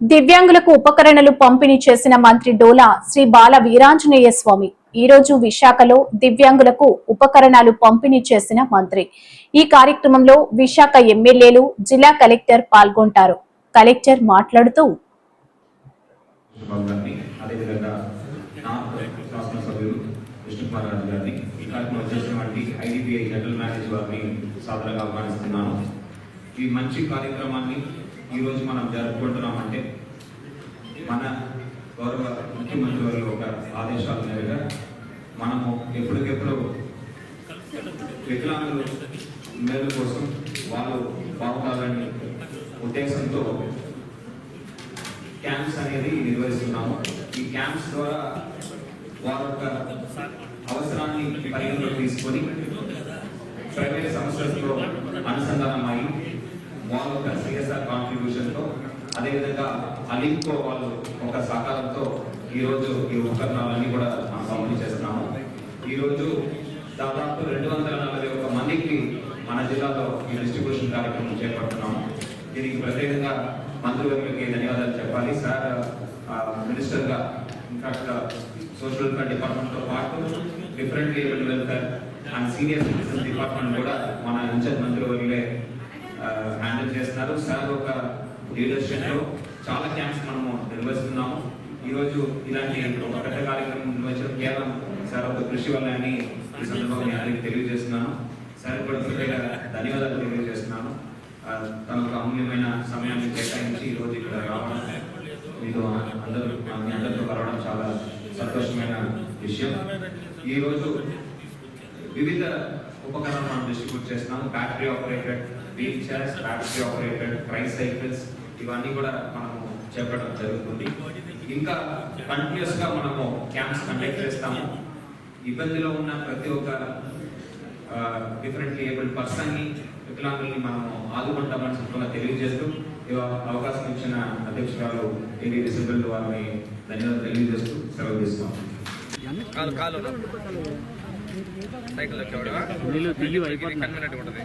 దివ్యాంగులకు ఉపకరణలు పంపిణీ చేసిన మంత్రి డోలా శ్రీ బాల వీరాంజనేయ స్వామి. ఈ రోజు విశాఖలో దివ్యాంగులకు ఉపకరణాలు పంపిణీ చేసిన మంత్రి. ఈ కార్యక్రమంలో విశాఖ ఎమ్మెల్యేలు జిల్లా కలెక్టర్ పాల్గొంటారు. కలెక్టర్ మాట్లాడుతూ ఈ మంచి కార్యక్రమాన్ని ఈరోజు మనం జరుపుకుంటున్నామంటే మన గౌరవ ముఖ్యమంత్రి వారి ఒక ఆదేశాల మేరగా మనము ఎప్పటికెప్పుడు వికలాంగుల మేలు కోసం వాళ్ళు బాగుపడాలని ఉద్దేశంతో క్యాంప్స్ అనేది నిర్వహిస్తున్నాము. ఈ క్యాంప్స్ ద్వారా వారి యొక్క అవసరాన్ని పరిగణలో తీసుకొని ప్రైవేట్ సంస్థలతో అనుసంధానమై వాళ్ళ యొక్క సూచనతో అదేవిధంగా అలింకో వాళ్ళు ఒక సహకారంతో ఈరోజు ఈ ఉపకరణాలన్నీ కూడా మనం పంపిణీ చేస్తున్నాము. ఈరోజు దాదాపు రెండు వందల నలభై ఒక్క మందికి మన జిల్లాలో ఈ డిస్ట్రిబ్యూషన్ కార్యక్రమం చేపడుతున్నాము. దీనికి ప్రత్యేకంగా మంత్రివర్గకి ధన్యవాదాలు చెప్పాలి. సార్ మినిస్టర్గా ఇంకా ఇన్ఫాక్ట్ సోషల్ వెల్ఫేర్ డిపార్ట్మెంట్తో పాటు different able welfare and senior citizen department కూడా మన ఇన్ఛార్జ్ మంత్రివర్గులే హ్యాండిల్ చేస్తున్నారు. సార్ ఒక లీడర్షిప్లో చాలా క్యాంప్స్ మనము నిర్వహిస్తున్నాము. ఈ రోజు ఇలాంటి ఒక పెద్ద కార్యక్రమం నిర్వహించడం కేవలం సార్ ఒక కృషి వల్ల అని ఈ సందర్భంగా మీ తెలియజేస్తున్నాను. సార్ కూడా ధన్యవాదాలు తెలియజేస్తున్నాను. ఆ, తన ఒక అమూల్యమైన సమయాన్ని కేటాయించి ఈ రోజు ఇక్కడ రావడం మీతో అందరూ మీ అందరితో కలవడం చాలా సంతోషమైన విషయం. ఈ రోజు వివిధ ఉపకరణాలు మనం డిస్ట్రిబ్యూట్ చేస్తున్నాము. Battery operated wheelchairs battery operated tricycles ఇవన్నీ కూడా మనము చేపట్టడం జరుగుతుంది. ఇంకా కంటిన్యూస్గా మనము క్యాంప్స్ కండక్ట్ చేస్తాము. ఇబ్బందిలో ఉన్న ప్రతి ఒక్క డిఫరెంట్లీ ఏబుల్ పర్సన్ని వికలాంగుల్ని మనము ఆదుకుంటామని సందర్భంగా తెలియజేస్తూ ఈ అవకాశం ఇచ్చిన అధ్యక్షురాలు ఏడి డిసెంబర్ వారిని ధన్యవాదాలు తెలియజేస్తూ సెలవు తీస్తాం కాలు కాలు సైకిల్ వచ్చేవాడు ఉంటుంది.